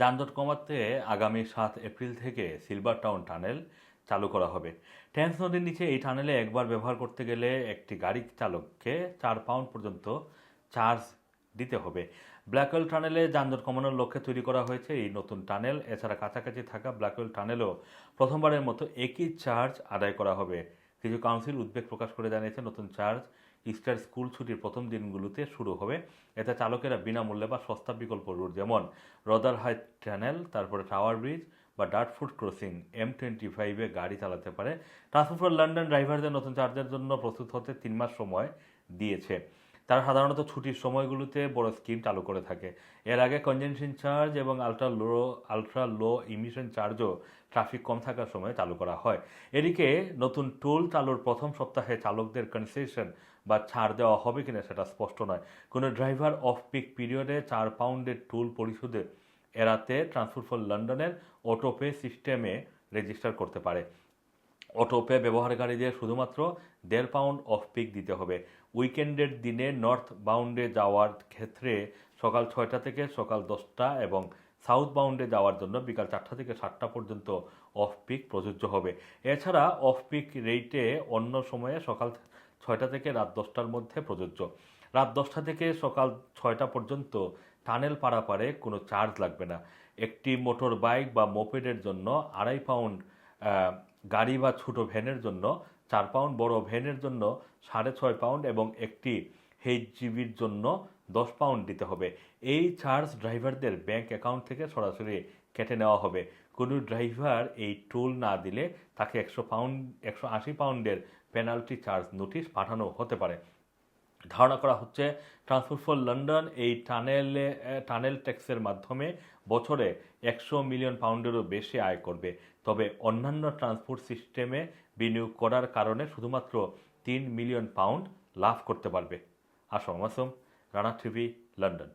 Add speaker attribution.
Speaker 1: যানজট কমাতে আগামী সাত এপ্রিল থেকে সিলভার টাউন টানেল চালু করা হবে। টেন্স নদীর নিচে এই টানেলে একবার ব্যবহার করতে গেলে একটি গাড়ি চালককে চার পাউন্ড পর্যন্ত চার্জ দিতে হবে। ব্ল্যাকওয়েল টানেলে যানজট কমানোর লক্ষ্যে তৈরি করা হয়েছে এই নতুন টানেল। এছাড়া কাছাকাছি থাকা ব্ল্যাকওয়েল টানেলও প্রথমবারের মতো একই চার্জ আদায় করা হবে। কিছু কাউন্সিল উদ্বেগ প্রকাশ করে জানিয়েছে, নতুন চার্জ ইস্টার স্কুল ছুটির প্রথম দিনগুলোতে শুরু হবে। এতে চালকেরা বিনামূল্যে বা সস্তা বিকল্প রুট যেমন রদার হাইট টানেল, তারপরে টাওয়ার ব্রিজ বা ডার্টফুট ক্রসিং এম টোয়েন্টি ফাইভে গাড়ি চালাতে পারে। ট্রান্সপোর্ট লন্ডন ড্রাইভারদের নতুন চার্জের জন্য প্রস্তুত হতে তিন মাস সময় দিয়েছে। তারা সাধারণত ছুটির সময়গুলোতে বড় স্কিম চালু করে থাকে। এর আগে কনজেনশন চার্জ এবং ultra low ultra low emission চার্জও ট্রাফিক কম থাকার সময় চালু করা হয়। এদিকে নতুন টোল চালুর প্রথম সপ্তাহে চালকদের কনসেশন বা ছাড় দেওয়া হবে কিনা সেটা স্পষ্ট নয়। কোনো ড্রাইভার অফ পিক পিরিয়ডে চার পাউন্ডের টোল পরিশোধে এড়াতে ট্রান্সপোর্ট ফর লন্ডনের অটোপে সিস্টেমে রেজিস্টার করতে পারে। অটোপে ব্যবহারকারীদের শুধুমাত্র দেড় পাউন্ড অফ পিক দিতে হবে। উইকেন্ডের দিনে নর্থ বাউন্ডে যাওয়ার ক্ষেত্রে সকাল ছয়টা থেকে সকাল দশটা এবং সাউথ বাউন্ডে যাওয়ার জন্য বিকাল চারটা থেকে সাতটা পর্যন্ত অফ পিক প্রযোজ্য হবে। এছাড়া অফ পিক রেটে অন্য সময়ে সকাল ছয়টা থেকে রাত দশটার মধ্যে প্রযোজ্য। রাত দশটা থেকে সকাল ছয়টা পর্যন্ত টানেল পারাপারে কোনো চার্জ লাগবে না। একটি মোটর বাইক বা মোপেডের জন্য আড়াই পাউন্ড গাড়ি বা ছোটো ভ্যানের জন্য চার পাউন্ড, বড় ভ্যানের জন্য সাড়ে ছয় পাউন্ড এবং একটি জিবির জন্য দশ পাউন্ড দিতে হবে। এই চার্জ ড্রাইভারদের ব্যাংক অ্যাকাউন্ট থেকে সরাসরি কেটে নেওয়া হবে। কোনো ড্রাইভার এই টোল না দিলে তাকে একশো পাউন্ড, একশো আশি পাউন্ডের পেনাল্টি চার্জ নোটিশ পাঠানো হতে পারে। ধারণা করা হচ্ছে ট্রান্সপোর্ট ফর লন্ডন এই টানেলে টানেল ট্যাক্সের মাধ্যমে বছরে একশো মিলিয়ন পাউন্ডেরও বেশি আয় করবে। তবে অন্যান্য ট্রান্সপোর্ট সিস্টেমে বিনিয়োগ করার কারণে শুধুমাত্র তিন মিলিয়ন পাউন্ড লাভ করতে পারবে। Assam Masum Rana TV, London.